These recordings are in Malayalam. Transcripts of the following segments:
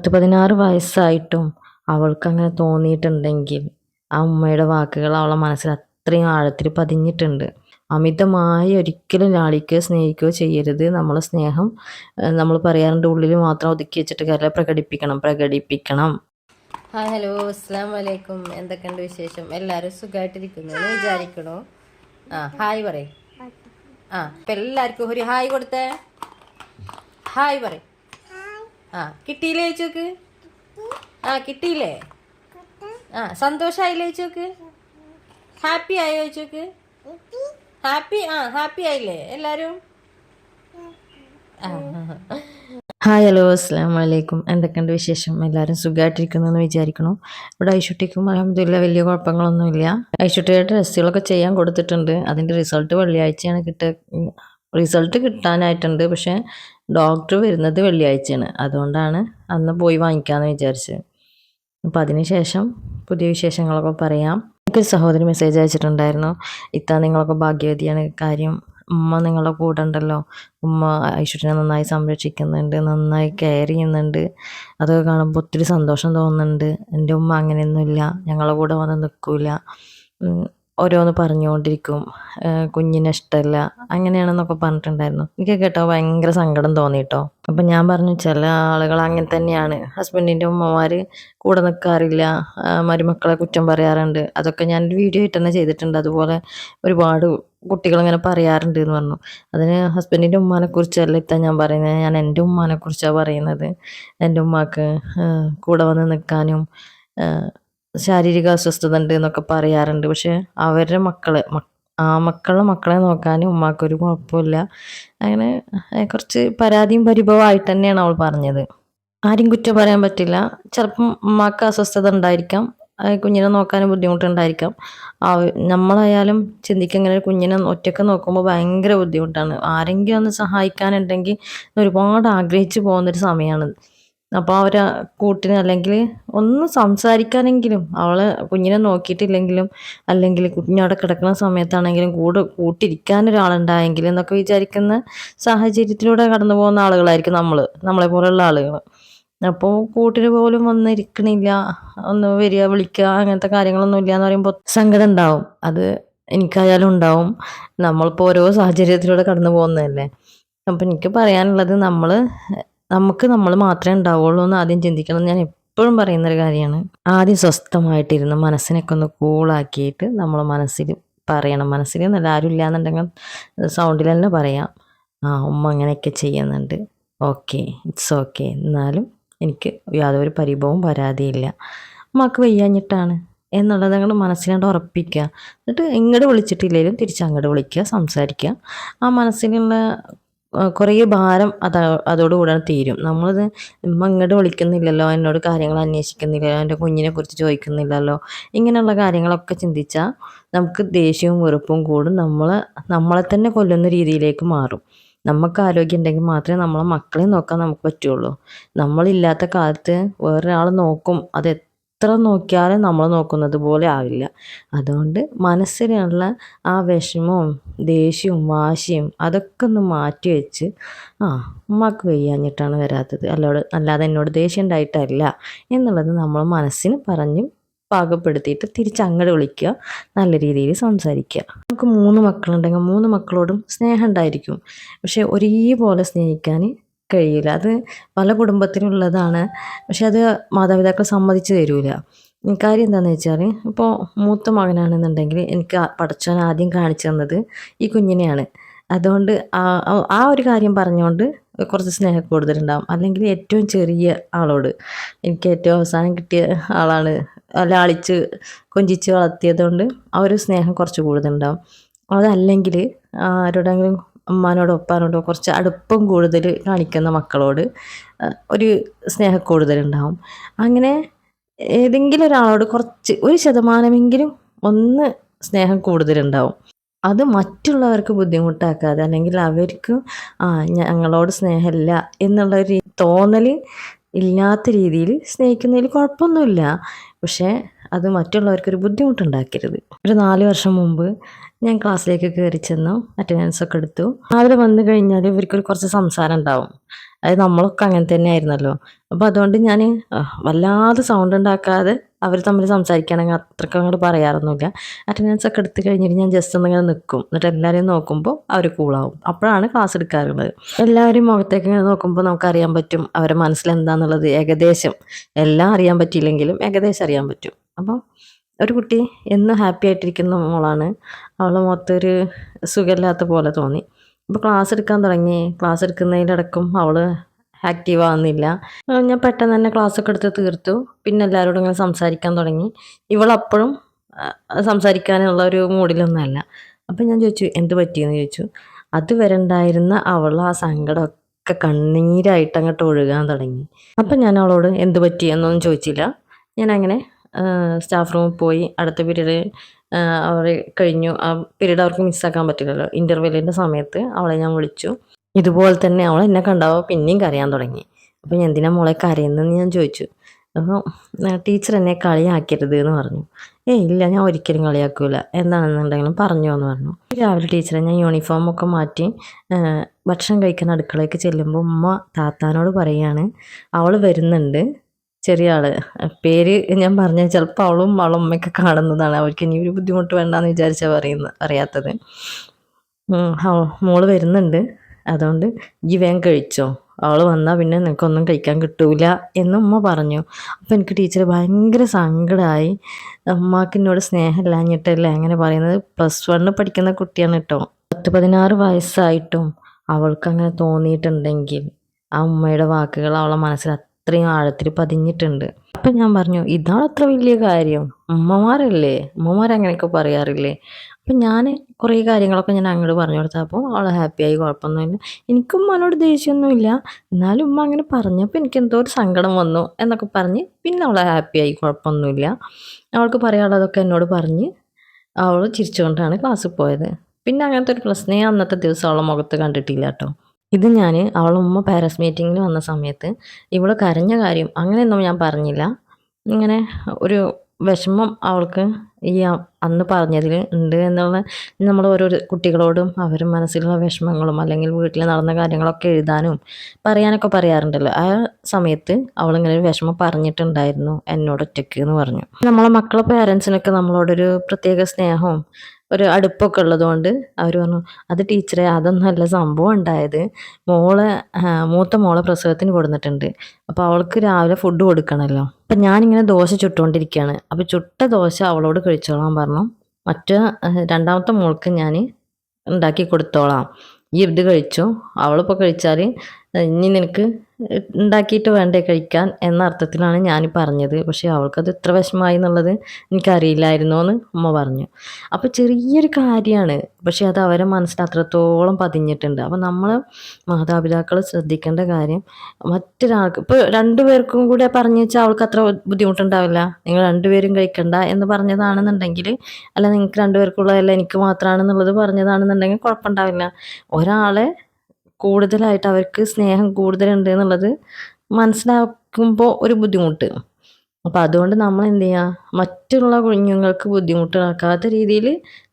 പത്ത് പതിനാറ് വയസ്സായിട്ടും അവൾക്കങ്ങനെ തോന്നിയിട്ടുണ്ടെങ്കിൽ ആ ഉമ്മയുടെ വാക്കുകൾ അവളെ മനസ്സിൽ അത്രയും ആഴത്തിൽ പതിഞ്ഞിട്ടുണ്ട്. അമിതമായി ഒരിക്കലും ലാളിക്കുകയോ സ്നേഹിക്കുകയോ ചെയ്യരുത്. നമ്മളെ സ്നേഹം നമ്മൾ പറയാറുണ്ട് ഉള്ളിൽ മാത്രം ഒതുക്കി വെച്ചിട്ട് കാര്യമില്ല പ്രകടിപ്പിക്കണം പ്രകടിപ്പിക്കണം. ആ ഹലോ അസ്സാം വലൈക്കും എന്തൊക്കെയുണ്ട് വിശേഷം? എല്ലാവരും സുഖമായിട്ടിരിക്കുന്നു എന്ന് വിചാരിക്കണോ. ആ ഹായ് പറയേ. ആ ഇപ്പം എല്ലാവർക്കും ഒരു ഹായ് കൊടുത്തേ. ഹായ് പറയ്. ആ കിട്ടിയില്ലേ ചോക്ക് ആ കിട്ടിയില്ലേ? ആ സന്തോഷമായില്ലേ ചോക്ക് ഹാപ്പി ആയോ ചോക്ക് ഹാപ്പി ആ ഹാപ്പി ആയില്ലേ എല്ലാരും? ഹായ് ഹലോ അസ്സാം വലൈക്കും എന്തൊക്കെയുണ്ട് വിശേഷം? എല്ലാവരും സുഖമായിട്ടിരിക്കുന്നു എന്ന് വിചാരിക്കണം ഇവിടെ ഐശുട്ടിക്കും അലഹമില്ല വലിയ കുഴപ്പങ്ങളൊന്നുമില്ല. ഐശുട്ടിയുടെ ഡ്രസ്സുകളൊക്കെ ചെയ്യാൻ കൊടുത്തിട്ടുണ്ട്. അതിന്റെ റിസൾട്ട് വെള്ളിയാഴ്ചയാണ് കിട്ടുക റിസൾട്ട് കിട്ടാനായിട്ടുണ്ട്. പക്ഷേ ഡോക്ടർ വരുന്നത് വെള്ളിയാഴ്ചയാണ്. അതുകൊണ്ടാണ് അന്ന് പോയി വാങ്ങിക്കാമെന്ന് വിചാരിച്ചത്. അപ്പോൾ അതിന് ശേഷം പുതിയ വിശേഷങ്ങളൊക്കെ പറയാം. എനിക്കൊരു സഹോദരി മെസ്സേജ് അയച്ചിട്ടുണ്ടായിരുന്നു. ഇത്ത നിങ്ങളൊക്കെ ഭാഗ്യവതിയാണ്. കാര്യം ഉമ്മ നിങ്ങളുടെ കൂടെ ഉണ്ടല്ലോ. ഉമ്മ ഐശ്വര്യനെ നന്നായി സംരക്ഷിക്കുന്നുണ്ട് നന്നായി കെയർ ചെയ്യുന്നുണ്ട്. അതൊക്കെ കാണുമ്പോൾ ഒത്തിരി സന്തോഷം തോന്നുന്നുണ്ട്. എന്റെ ഉമ്മ അങ്ങനെയൊന്നുമില്ല. ഞങ്ങളുടെ കൂടെ വന്ന് നിൽക്കില്ല ഓരോന്ന് പറഞ്ഞുകൊണ്ടിരിക്കും. കുഞ്ഞിനെ ഇഷ്ടമല്ല അങ്ങനെയാണെന്നൊക്കെ പറഞ്ഞിട്ടുണ്ടായിരുന്നു. എനിക്ക് കേട്ടോ ഭയങ്കര സങ്കടം തോന്നി കേട്ടോ അപ്പം ഞാൻ പറഞ്ഞു ചില ആളുകൾ അങ്ങനെ തന്നെയാണ്. ഹസ്ബൻഡിന്റെ ഉമ്മമാർ കൂടെ നിൽക്കാറില്ല മരുമക്കളെ കുറ്റം പറയാറുണ്ട്. അതൊക്കെ ഞാൻ വീഡിയോ ആയിട്ട് തന്നെ ചെയ്തിട്ടുണ്ട്. അതുപോലെ ഒരുപാട് കുട്ടികൾ ഇങ്ങനെ പറയാറുണ്ട് എന്ന് പറഞ്ഞു. അതിന് ഹസ്ബൻഡിന്റെ ഉമ്മാനെ കുറിച്ചല്ല ഇത്ത ഞാൻ പറയുന്നത്. ഞാൻ എന്റെ ഉമ്മാനെ കുറിച്ചാണ് പറയുന്നത്. എന്റെ ഉമ്മാക്ക് കൂടെ വന്ന് നിൽക്കാനും ശാരീരിക അസ്വസ്ഥത ഉണ്ട് എന്നൊക്കെ പറയാറുണ്ട്. പക്ഷെ അവരുടെ മക്കളെ ആ മക്കളുടെ മക്കളെ നോക്കാൻ ഉമ്മാക്കൊരു കുഴപ്പമില്ല. അങ്ങനെ കുറച്ച് പരാതിയും പരിഭവമായിട്ട് തന്നെയാണ് അവൾ പറഞ്ഞത്. ആരും കുറ്റം പറയാൻ പറ്റില്ല. ചിലപ്പം ഉമ്മാക്ക് അസ്വസ്ഥത ഉണ്ടായിരിക്കാം. കുഞ്ഞിനെ നോക്കാനും ബുദ്ധിമുട്ടുണ്ടായിരിക്കാം. നമ്മളായാലും ചിന്തിക്കുക ഇങ്ങനെ കുഞ്ഞിനെ ഒറ്റയ്ക്ക് നോക്കുമ്പോൾ ഭയങ്കര ബുദ്ധിമുട്ടാണ്. ആരെങ്കിലും ഒന്ന് സഹായിക്കാനുണ്ടെങ്കിൽ ഒരുപാട് ആഗ്രഹിച്ചു പോകുന്നൊരു സമയമാണ്. അപ്പോൾ അവർ കൂട്ടിന് അല്ലെങ്കിൽ ഒന്ന് സംസാരിക്കാനെങ്കിലും അവൾ കുഞ്ഞിനെ നോക്കിയിട്ടില്ലെങ്കിലും അല്ലെങ്കിൽ കുഞ്ഞവിടെ കിടക്കുന്ന സമയത്താണെങ്കിലും കൂടെ കൂട്ടിരിക്കാൻ ഒരാളുണ്ടായെങ്കിൽ എന്നൊക്കെ വിചാരിക്കുന്ന സാഹചര്യത്തിലൂടെ കടന്നു പോകുന്ന ആളുകളായിരിക്കും നമ്മൾ നമ്മളെ പോലെയുള്ള ആളുകൾ അപ്പോൾ കൂട്ടിന് പോലും വന്നിരിക്കണില്ല ഒന്ന് വരിക വിളിക്കുക അങ്ങനത്തെ കാര്യങ്ങളൊന്നും ഇല്ല എന്ന് പറയുമ്പോൾ സങ്കടം ഉണ്ടാവും. അത് എനിക്കായാലും ഉണ്ടാവും. നമ്മളിപ്പോൾ ഓരോ സാഹചര്യത്തിലൂടെ കടന്നു പോകുന്നതല്ലേ? അപ്പം എനിക്ക് പറയാനുള്ളത് നമ്മൾ നമുക്ക് നമ്മൾ മാത്രമേ ഉണ്ടാവുള്ളൂ എന്ന് ആദ്യം ചിന്തിക്കണം. ഞാൻ എപ്പോഴും പറയുന്നൊരു കാര്യമാണ്. ആദ്യം സ്വസ്ഥമായിട്ടിരുന്ന് മനസ്സിനൊക്കെ ഒന്ന് കൂളാക്കിയിട്ട് നമ്മൾ മനസ്സിൽ പറയണം. മനസ്സിൽ നല്ല ആരും ഇല്ലയെന്നുണ്ടെങ്കിൽ സൗണ്ടിൽ തന്നെ പറയാം. ആ ഉമ്മ അങ്ങനെയൊക്കെ ചെയ്യുന്നുണ്ട്. ഓക്കെ ഇറ്റ്സ് ഓക്കെ എന്നാലും എനിക്ക് യാതൊരു പരിഭവവും പരാതിയില്ല. ഉമ്മക്ക് വയ്യാഞ്ഞിട്ടാണ് എന്നുള്ളത് അങ്ങോട്ട് മനസ്സിനോട് ഉറപ്പിക്കുക. എന്നിട്ട് ഇങ്ങോട്ട് വിളിച്ചിട്ടില്ലെങ്കിലും തിരിച്ച് അങ്ങോട്ട് വിളിക്കുക സംസാരിക്കുക. ആ മനസ്സിലുള്ള കുറേ ഭാരം അത് അതോടുകൂടെ തീരും. നമ്മളത് ഉമ്മ ഇങ്ങോട്ട് വിളിക്കുന്നില്ലല്ലോ എന്നോട് കാര്യങ്ങൾ അന്വേഷിക്കുന്നില്ലല്ലോ എന്റെ കുഞ്ഞിനെ കുറിച്ച് ചോദിക്കുന്നില്ലല്ലോ ഇങ്ങനെയുള്ള കാര്യങ്ങളൊക്കെ ചിന്തിച്ചാൽ നമുക്ക് ദേഷ്യവും വെറുപ്പും കൂടും. നമ്മൾ നമ്മളെ തന്നെ കൊല്ലുന്ന രീതിയിലേക്ക് മാറും. നമുക്ക് ആരോഗ്യം ഉണ്ടെങ്കിൽ മാത്രമേ നമ്മളെ മക്കളെ നോക്കാൻ നമുക്ക് പറ്റുള്ളൂ. നമ്മളില്ലാത്ത കാലത്ത് വേറൊരാൾ നോക്കും അത് എത്ര നോക്കിയാലും നമ്മൾ നോക്കുന്നത് പോലെ ആവില്ല. അതുകൊണ്ട് മനസ്സിലുള്ള ആ വിഷമവും ദേഷ്യവും വാശിയും അതൊക്കെ ഒന്ന് മാറ്റി വെച്ച് ആ ഉമ്മാക്ക് വയ്യാഞ്ഞിട്ടാണ് വരാത്തത്. അല്ലോട് അല്ലാതെ എന്നോട് ദേഷ്യം ഉണ്ടായിട്ടല്ല എന്നുള്ളത് നമ്മൾ മനസ്സിന് പറഞ്ഞ് പാകപ്പെടുത്തിയിട്ട് തിരിച്ച് അങ്ങോട്ട് വിളിക്കുക. നല്ല രീതിയിൽ സംസാരിക്കുക. നമുക്ക് മൂന്ന് മക്കളുണ്ടെങ്കിൽ മൂന്ന് മക്കളോടും സ്നേഹം ഉണ്ടായിരിക്കും. പക്ഷേ ഒരേപോലെ സ്നേഹിക്കാൻ കഴിയില്ല. അത് പല കുടുംബത്തിനുള്ളതാണ്. പക്ഷെ അത് മാതാപിതാക്കൾ സമ്മതിച്ചു തരില്ല കാര്യം എന്താണെന്ന് വെച്ചാൽ ഇപ്പോൾ മൂത്ത മകനാണെന്നുണ്ടെങ്കിൽ എനിക്ക് പടച്ചവൻ ആദ്യം കാണിച്ചു തന്നത് ഈ കുഞ്ഞിനെയാണ്. അതുകൊണ്ട് ആ ഒരു കാര്യം പറഞ്ഞുകൊണ്ട് കുറച്ച് സ്നേഹം കൂടുതലുണ്ടാവും. അല്ലെങ്കിൽ ഏറ്റവും ചെറിയ ആളോട് എനിക്ക് ഏറ്റവും അവസാനം കിട്ടിയ ആളാണ്. ലാളിച്ച് കൊഞ്ചിച്ച് വളർത്തിയതുകൊണ്ട് ആ ഒരു സ്നേഹം കുറച്ച് കൂടുതലുണ്ടാവും. അതല്ലെങ്കിൽ ആരോടെങ്കിലും ഉമ്മാനോടോ ഉപ്പാനോടോ കുറച്ച് അടുപ്പം കൂടുതൽ കാണിക്കുന്ന മക്കളോട് ഒരു സ്നേഹം കൂടുതലുണ്ടാവും. അങ്ങനെ ഏതെങ്കിലും ഒരാളോട് കുറച്ച് ഒരു ശതമാനമെങ്കിലും ഒന്ന് സ്നേഹം കൂടുതലുണ്ടാവും. അത് മറ്റുള്ളവർക്ക് ബുദ്ധിമുട്ടാക്കാതെ അല്ലെങ്കിൽ അവർക്ക് ആ ഞങ്ങളോട് സ്നേഹമില്ല എന്നുള്ള ഒരു തോന്നൽ ഇല്ലാത്ത രീതിയിൽ സ്നേഹിക്കുന്നതിൽ കുഴപ്പമൊന്നുമില്ല. പക്ഷേ അത് മറ്റുള്ളവർക്കൊരു ബുദ്ധിമുട്ടുണ്ടാക്കരുത്. ഒരു നാല് വർഷം മുമ്പ് ഞാൻ ക്ലാസ്സിലേക്ക് കയറി ചെന്നു അറ്റൻഡൻസ് ഒക്കെ എടുത്തു. രാവിലെ വന്നു കഴിഞ്ഞാൽ ഇവർക്കൊരു കുറച്ച് സംസാരം ഉണ്ടാവും. അത് നമ്മളൊക്കെ അങ്ങനെ തന്നെ ആയിരുന്നല്ലോ അപ്പോൾ അതുകൊണ്ട് ഞാൻ വല്ലാതെ സൗണ്ട് ഉണ്ടാക്കാതെ അവർ തമ്മിൽ സംസാരിക്കുകയാണെങ്കിൽ അത്രയ്ക്ക് അങ്ങോട്ട് പറയാറൊന്നുമില്ല. അറ്റൻഡൻസ് ഒക്കെ എടുത്തു കഴിഞ്ഞിട്ട് ഞാൻ ജസ്റ്റ് ഒന്നിങ്ങനെ നിൽക്കും എന്നിട്ട് എല്ലാവരെയും നോക്കുമ്പോൾ അവർ കൂളാവും അപ്പോഴാണ് ക്ലാസ് എടുക്കാറുള്ളത്. എല്ലാവരും മുഖത്തേക്ക് ഇങ്ങനെ നോക്കുമ്പോൾ നമുക്കറിയാൻ പറ്റും അവരെ മനസ്സിലെന്താന്നുള്ളത്. ഏകദേശം എല്ലാം അറിയാൻ പറ്റിയില്ലെങ്കിലും ഏകദേശം അറിയാൻ പറ്റും. അപ്പോൾ ഒരു കുട്ടി എന്നും ഹാപ്പി ആയിട്ടിരിക്കുന്ന മോളാണ്. അവളുടെ മുഖത്തൊരു സുഖമില്ലാത്ത പോലെ തോന്നി. അപ്പോൾ ക്ലാസ് എടുക്കാൻ തുടങ്ങി. ക്ലാസ് എടുക്കുന്നതിലടക്കം അവൾ ആക്റ്റീവ് ആവുന്നില്ല. ഞാൻ പെട്ടെന്ന് തന്നെ ക്ലാസ് ഒക്കെ എടുത്ത് തീർത്തു. പിന്നെ എല്ലാവരോടും ഇങ്ങനെ സംസാരിക്കാൻ തുടങ്ങി. ഇവളപ്പോഴും സംസാരിക്കാനുള്ള ഒരു മൂഡിലൊന്നുമല്ല അപ്പം ഞാൻ ചോദിച്ചു എന്ത് പറ്റിയെന്ന്? ചോദിച്ചു. അതുവരെ ഉണ്ടായിരുന്ന അവൾ ആ സങ്കടമൊക്കെ കണ്ണീരായിട്ട് അങ്ങോട്ട് ഒഴുകാൻ തുടങ്ങി. അപ്പം ഞാൻ അവളോട് എന്ത് പറ്റി എന്നൊന്നും ചോദിച്ചില്ല. ഞാൻ അങ്ങനെ സ്റ്റാഫ് റൂമിൽ പോയി അടുത്ത പീരീഡ് അവർ കഴിഞ്ഞു. ആ പീരീഡ് അവർക്ക് മിസ്സാക്കാൻ പറ്റില്ലല്ലോ. ഇന്റർവെല്ലിന്റെ സമയത്ത് അവളെ ഞാൻ വിളിച്ചു. ഇതുപോലെ തന്നെ അവൾ എന്നെ കണ്ടാവോ പിന്നെയും കരയാൻ തുടങ്ങി. അപ്പോൾ ഞാൻ എന്തിനാ മോളെ കരയുന്നതെന്ന് ഞാൻ ചോദിച്ചു. അപ്പോൾ ടീച്ചർ എന്നെ കളിയാക്കരുത് എന്ന് പറഞ്ഞു. ഏയ് ഇല്ല ഞാൻ ഒരിക്കലും കളിയാക്കൂല. എന്താണെന്നുണ്ടെങ്കിലും പറഞ്ഞു എന്ന് പറഞ്ഞു. രാവിലെ ടീച്ചറെ ഞാൻ യൂണിഫോം ഒക്കെ മാറ്റി ഭക്ഷണം കഴിക്കുന്ന അടുക്കളയ്ക്ക് ചെല്ലുമ്പോൾ ഉമ്മ താത്താനോട് പറയാണ് അവൾ വരുന്നുണ്ട്. ചെറിയ ആൾ. പേര് ഞാൻ പറഞ്ഞ ചിലപ്പോൾ അവളും അവളും ഉമ്മയൊക്കെ കാണുന്നതാണ്. അവർക്ക് ഇനി ഒരു ബുദ്ധിമുട്ട് വേണ്ടെന്ന് വിചാരിച്ചാൽ പറയുന്ന അറിയാത്തത്. മോൾ വരുന്നുണ്ട്. അതുകൊണ്ട് ഈ വേഗം കഴിച്ചോ. അവൾ വന്നാൽ പിന്നെ നിനക്കൊന്നും കഴിക്കാൻ കിട്ടൂല എന്ന് ഉമ്മ പറഞ്ഞു. അപ്പോൾ എനിക്ക് ടീച്ചർ ഭയങ്കര സങ്കടമായി ഉമ്മാക്ക് എന്നോട് സ്നേഹമില്ലാഞ്ഞിട്ടല്ലേ അങ്ങനെ പറയുന്നത്. പ്ലസ് വണ്ണിൽ പഠിക്കുന്ന കുട്ടിയാണ് കേട്ടോ പത്ത് പതിനാറ് വയസ്സായിട്ടും അവൾക്ക് അങ്ങനെ തോന്നിയിട്ടുണ്ടെങ്കിൽ ആ ഉമ്മയുടെ വാക്കുകൾ അവളെ മനസ്സിൽ അത്രയും ആഴത്തിൽ പതിഞ്ഞിട്ടുണ്ട്. അപ്പം ഞാൻ പറഞ്ഞു ഇതാണ് അത്ര വലിയ കാര്യം. ഉമ്മമാരല്ലേ? ഉമ്മമാർ അങ്ങനെയൊക്കെ പറയാറില്ലേ? അപ്പം ഞാൻ കുറേ കാര്യങ്ങളൊക്കെ ഞാൻ അങ്ങോട്ട് പറഞ്ഞു കൊടുത്തപ്പോൾ അവൾ ഹാപ്പിയായി കുഴപ്പമൊന്നുമില്ല എനിക്കും ഉമ്മനോട് ദേഷ്യമൊന്നുമില്ല. എന്നാലും ഉമ്മ അങ്ങനെ പറഞ്ഞപ്പോൾ എനിക്ക് എന്തോ ഒരു സങ്കടം വന്നു എന്നൊക്കെ പറഞ്ഞ് പിന്നെ അവൾ ഹാപ്പിയായി കുഴപ്പമൊന്നുമില്ല. അവൾക്ക് പറയാനുള്ളതൊക്കെ എന്നോട് പറഞ്ഞ് അവൾ ചിരിച്ചുകൊണ്ടാണ് ക്ലാസ്സിൽ പോയത്. പിന്നെ അങ്ങനത്തെ ഒരു പ്രശ്നമേ അന്നത്തെ ദിവസം അവളെ മുഖത്ത് കണ്ടിട്ടില്ല കേട്ടോ. ഇത് ഞാൻ അവളുടെ ഉമ്മ പാരസ് മീറ്റിങ്ങിന് വന്ന സമയത്ത് ഇവൾ കരഞ്ഞ കാര്യം അങ്ങനെയൊന്നും ഞാൻ പറഞ്ഞില്ല. ഇങ്ങനെ ഒരു വിഷമം അവൾക്ക് ഈ അന്ന് പറഞ്ഞതിൽ ഉണ്ട് എന്നുള്ള നമ്മൾ ഓരോ കുട്ടികളോടും അവർ മനസ്സിലുള്ള വിഷമങ്ങളും അല്ലെങ്കിൽ വീട്ടിൽ നടന്ന കാര്യങ്ങളൊക്കെ എഴുതാനും പറയാനൊക്കെ പറയാറുണ്ടല്ലോ. ആ സമയത്ത് അവളിങ്ങനെ ഒരു വിഷമം പറഞ്ഞിട്ടുണ്ടായിരുന്നു എന്നോട് ഒറ്റയ്ക്ക് എന്ന് പറഞ്ഞു. നമ്മളെ മക്കളെ പേരൻസിനൊക്കെ നമ്മളോടൊരു പ്രത്യേക സ്നേഹവും ഒരു അടുപ്പൊക്കെ ഉള്ളതുകൊണ്ട് അവർ പറഞ്ഞു അത് ടീച്ചറെ അതൊന്നുമല്ല സംഭവം ഉണ്ടായത്. മോളെ മൂത്ത മോളെ പ്രസവത്തിന് കൊടുത്തിട്ടുണ്ട് അപ്പോൾ അവൾക്ക് രാവിലെ ഫുഡ് കൊടുക്കണമല്ലോ അപ്പം ഞാനിങ്ങനെ ദോശ ചുട്ടുകൊണ്ടിരിക്കുകയാണ് അപ്പോൾ ചുട്ട ദോശ അവളോട് കഴിച്ചോളാൻ പറഞ്ഞു. മറ്റേ രണ്ടാമത്തെ മോൾക്ക് ഞാൻ ഉണ്ടാക്കി കൊടുത്തോളാം. ഈ ഇത് കഴിച്ചു. അവളിപ്പോൾ കഴിച്ചാൽ ഇനി നിനക്ക് ഉണ്ടാക്കിയിട്ട് വേണ്ടേ കഴിക്കാൻ എന്ന അർത്ഥത്തിലാണ് ഞാൻ പറഞ്ഞത്. പക്ഷേ അവൾക്കത് ഇത്ര വിഷമമായി എന്നുള്ളത് എനിക്കറിയില്ലായിരുന്നു എന്ന് ഉമ്മ പറഞ്ഞു. അപ്പോൾ ചെറിയൊരു കാര്യമാണ്. പക്ഷേ അത് അവരെ മനസ്സിൽ അത്രത്തോളം പതിഞ്ഞിട്ടുണ്ട്. അപ്പോൾ നമ്മൾ മാതാപിതാക്കൾ ശ്രദ്ധിക്കേണ്ട കാര്യം മറ്റൊരാൾക്ക് ഇപ്പോൾ രണ്ടുപേർക്കും കൂടെ പറഞ്ഞു വെച്ചാൽ അവൾക്ക് അത്ര ബുദ്ധിമുട്ടുണ്ടാവില്ല. നിങ്ങൾ രണ്ടുപേരും കഴിക്കണ്ട എന്ന് പറഞ്ഞതാണെന്നുണ്ടെങ്കിൽ അല്ല നിങ്ങൾക്ക് രണ്ടുപേർക്കുള്ളതല്ല എനിക്ക് മാത്രമാണെന്നുള്ളത് പറഞ്ഞതാണെന്നുണ്ടെങ്കിൽ കുഴപ്പമുണ്ടാവില്ല. ഒരാളെ കൂടുതലായിട്ട് അവർക്ക് സ്നേഹം കൂടുതലുണ്ട് എന്നുള്ളത് മനസ്സിലാക്കുമ്പോൾ ഒരു ബുദ്ധിമുട്ട്. അപ്പോൾ അതുകൊണ്ട് നമ്മൾ എന്ത് ചെയ്യുക മറ്റുള്ള കുഞ്ഞുങ്ങൾക്ക് ബുദ്ധിമുട്ടുണ്ടാക്കാത്ത രീതിയിൽ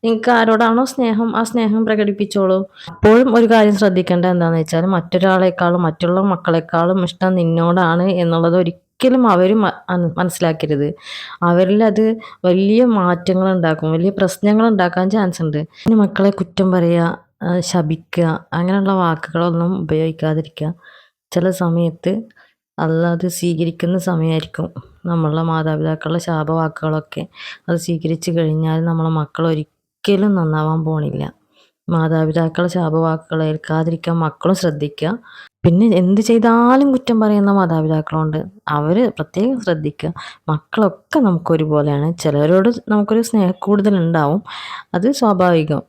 നിങ്ങൾക്ക് ആരോടാണോ സ്നേഹം ആ സ്നേഹം പ്രകടിപ്പിച്ചോളൂ. അപ്പോഴും ഒരു കാര്യം ശ്രദ്ധിക്കേണ്ട എന്താണെന്ന് വെച്ചാൽ മറ്റൊരാളെക്കാളും മറ്റുള്ള മക്കളെക്കാളും ഇഷ്ടം നിന്നോടാണ് എന്നുള്ളത് ഒരിക്കലും അവർ മനസ്സിലാക്കരുത്. അവരിൽ അത് വലിയ മാറ്റങ്ങൾ ഉണ്ടാക്കും വലിയ പ്രശ്നങ്ങൾ ഉണ്ടാക്കാൻ ചാൻസ് ഉണ്ട്. മക്കളെ കുറ്റം പറയുക ശപിക്കുക. അങ്ങനെയുള്ള വാക്കുകളൊന്നും ഉപയോഗിക്കാതിരിക്കുക. ചില സമയത്ത് അത് സ്വീകരിക്കുന്ന സമയമായിരിക്കും നമ്മളുടെ മാതാപിതാക്കളുടെ ശാപവാക്കുകളൊക്കെ അത് സ്വീകരിച്ചു കഴിഞ്ഞാൽ നമ്മളെ മക്കൾ ഒരിക്കലും നന്നാവാൻ പോണില്ല. മാതാപിതാക്കളുടെ ശാപവാക്കുകൾ ഏൽക്കാതിരിക്കാൻ മക്കളും ശ്രദ്ധിക്കുക. പിന്നെ എന്ത് ചെയ്താലും കുറ്റം പറയുന്ന മാതാപിതാക്കളുണ്ട്. അവർ പ്രത്യേകം ശ്രദ്ധിക്കുക. മക്കളൊക്കെ നമുക്കൊരുപോലെയാണ്. ചിലരോട് നമുക്കൊരു സ്നേഹ കൂടുതലുണ്ടാവും. അത് സ്വാഭാവികം.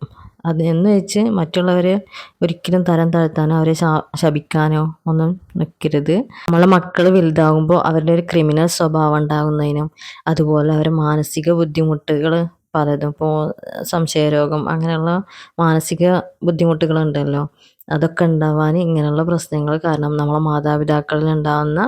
അത് എന്ന് വെച്ച് മറ്റുള്ളവരെ ഒരിക്കലും തരം താഴ്ത്താനോ അവരെ ശപിക്കാനോ ഒന്നും നിൽക്കരുത് നമ്മളെ മക്കൾ വലുതാകുമ്പോൾ അവരുടെ ഒരു ക്രിമിനൽ സ്വഭാവം ഉണ്ടാകുന്നതിനും അതുപോലെ അവരുടെ മാനസിക ബുദ്ധിമുട്ടുകൾ പലതും ഇപ്പോൾ സംശയരോഗം അങ്ങനെയുള്ള മാനസിക ബുദ്ധിമുട്ടുകളുണ്ടല്ലോ. അതൊക്കെ ഉണ്ടാവാൻ ഇങ്ങനെയുള്ള പ്രശ്നങ്ങൾ കാരണം നമ്മളെ മാതാപിതാക്കളിൽ ഉണ്ടാകുന്ന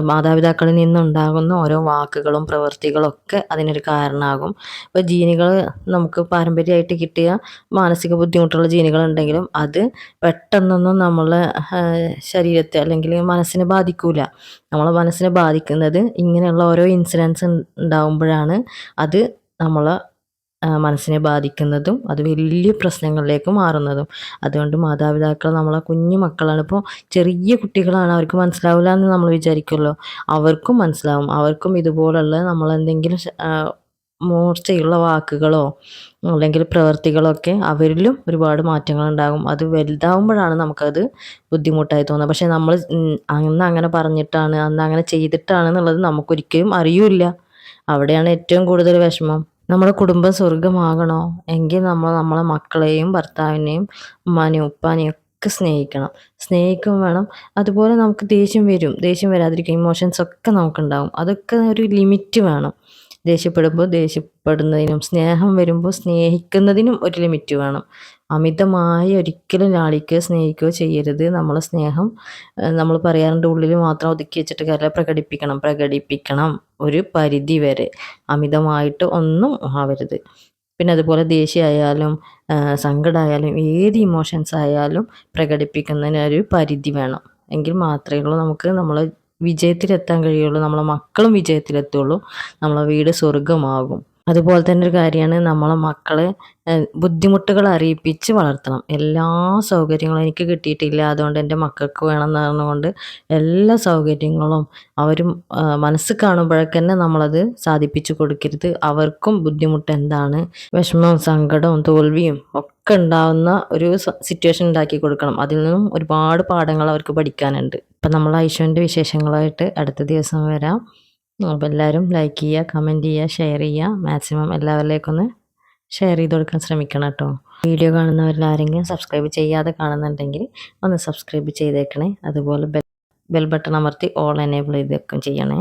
മാതാപിതാക്കളിൽ നിന്നുണ്ടാകുന്ന ഓരോ വാക്കുകളും പ്രവൃത്തികളും ഒക്കെ അതിനൊരു കാരണമാകും. ഇപ്പോൾ ജീനുകൾ നമുക്ക് പാരമ്പര്യമായിട്ട് കിട്ടിയ മാനസിക ബുദ്ധിമുട്ടുള്ള ജീനുകൾ ഉണ്ടെങ്കിലും അത് പെട്ടെന്നൊന്നും നമ്മളെ ശരീരത്തെ അല്ലെങ്കിൽ മനസ്സിനെ ബാധിക്കൂല. നമ്മളെ മനസ്സിനെ ബാധിക്കുന്നത് ഇങ്ങനെയുള്ള ഓരോ ഇൻസിഡൻസ് ഉണ്ടാകുമ്പോഴാണ് അത് നമ്മളെ മനസ്സിനെ ബാധിക്കുന്നതും അത് വലിയ പ്രശ്നങ്ങളിലേക്ക് മാറുന്നതും. അതുകൊണ്ട് മാതാപിതാക്കൾ നമ്മളെ കുഞ്ഞു മക്കളാണ്. ഇപ്പോൾ ചെറിയ കുട്ടികളാണ് അവർക്ക് മനസ്സിലാവില്ല എന്ന് നമ്മൾ വിചാരിക്കുമല്ലോ അവർക്കും മനസ്സിലാവും. അവർക്കും ഇതുപോലുള്ള നമ്മളെന്തെങ്കിലും മൂർച്ചയുള്ള വാക്കുകളോ അല്ലെങ്കിൽ പ്രവൃത്തികളൊക്കെ അവരിലും ഒരുപാട് മാറ്റങ്ങൾ ഉണ്ടാകും. അത് വലുതാവുമ്പോഴാണ് നമുക്കത് ബുദ്ധിമുട്ടായി തോന്നുന്നത്. പക്ഷേ നമ്മൾ അന്ന് അങ്ങനെ പറഞ്ഞിട്ടാണ് അന്ന് അങ്ങനെ ചെയ്തിട്ടാണ് എന്നുള്ളത് നമുക്കൊരിക്കലും അറിയില്ല. അവിടെയാണ് ഏറ്റവും കൂടുതൽ വിഷമം. നമ്മുടെ കുടുംബം സ്വർഗമാകണോ എങ്കിൽ നമ്മൾ നമ്മളെ മക്കളെയും ഭർത്താവിനെയും ഉമ്മാനെയും ഉപ്പാനെയും ഒക്കെ സ്നേഹിക്കണം. സ്നേഹിക്കും വേണം. അതുപോലെ നമുക്ക് ദേഷ്യം വരും. ദേഷ്യം വരാതിരിക്കും ഇമോഷൻസ് ഒക്കെ നമുക്കുണ്ടാവും. അതൊക്കെ ഒരു ലിമിറ്റ് വേണം. ദേഷ്യപ്പെടുമ്പോൾ ദേഷ്യപ്പെടുന്നതിനും സ്നേഹം വരുമ്പോൾ സ്നേഹിക്കുന്നതിനും ഒരു ലിമിറ്റ് വേണം. അമിതമായി ഒരിക്കലും ലാളിക്കുകയോ സ്നേഹിക്കുകയോ ചെയ്യരുത്. നമ്മൾ സ്നേഹം നമ്മൾ പറയാറുണ്ട് ഉള്ളിൽ മാത്രം ഒതുക്കി വെച്ചിട്ട് കാര്യം പ്രകടിപ്പിക്കണം പ്രകടിപ്പിക്കണം ഒരു പരിധി വരെ. അമിതമായിട്ട് ഒന്നും ആവരുത്. പിന്നെ അതുപോലെ ദേഷ്യമായാലും സങ്കടമായാലും ഏത് ഇമോഷൻസ് ആയാലും പ്രകടിപ്പിക്കുന്നതിന് ഒരു പരിധി വേണം. എങ്കിൽ മാത്രമേ ഉള്ളൂ നമുക്ക് നമ്മൾ വിജയത്തിലെത്താൻ കഴിയുള്ളൂ. നമ്മളെ മക്കളും വിജയത്തിലെത്തുള്ളൂ. നമ്മളെ വീട് സ്വർഗമാകും അതുപോലെ തന്നെ ഒരു കാര്യമാണ് നമ്മളെ മക്കളെ ബുദ്ധിമുട്ടുകൾ അറിയിപ്പിച്ച് വളർത്തണം. എല്ലാ സൗകര്യങ്ങളും എനിക്ക് കിട്ടിയിട്ടില്ല അതുകൊണ്ട് എന്റെ മക്കൾക്ക് വേണം എന്ന് പറഞ്ഞുകൊണ്ട് എല്ലാ സൗകര്യങ്ങളും അവരും മനസ്സ് കാണുമ്പോഴൊക്കെ തന്നെ നമ്മളത് സാധിപ്പിച്ചു കൊടുക്കരുത്. അവർക്കും ബുദ്ധിമുട്ട് എന്താണ്? വിഷമവും സങ്കടവും തോൽവിയും ഒക്കെ ഉണ്ടാവുന്ന ഒരു സിറ്റുവേഷൻ ഉണ്ടാക്കി കൊടുക്കണം. അതിൽ നിന്നും ഒരുപാട് പാഠങ്ങൾ അവർക്ക് പഠിക്കാനുണ്ട്. അപ്പം നമ്മൾ ഐശോന്റെ വിശേഷങ്ങളായിട്ട് അടുത്ത ദിവസം വരാം. അപ്പോൾ എല്ലാവരും ലൈക്ക് ചെയ്യുക കമന്റ് ചെയ്യുക ഷെയർ ചെയ്യുക മാക്സിമം എല്ലാവരിലേക്കൊന്ന് ഷെയർ ചെയ്ത് കൊടുക്കാൻ ശ്രമിക്കണം കേട്ടോ വീഡിയോ കാണുന്നവരിൽ ആരെങ്കിലും സബ്സ്ക്രൈബ് ചെയ്യാതെ കാണുന്നുണ്ടെങ്കിൽ ഒന്ന് സബ്സ്ക്രൈബ് ചെയ്തേക്കണേ. അതുപോലെ ബെൽ ബെൽ ബട്ടൺ അമർത്തി ഓൾ എനേബിൾ ചെയ്തേക്കും ചെയ്യണേ.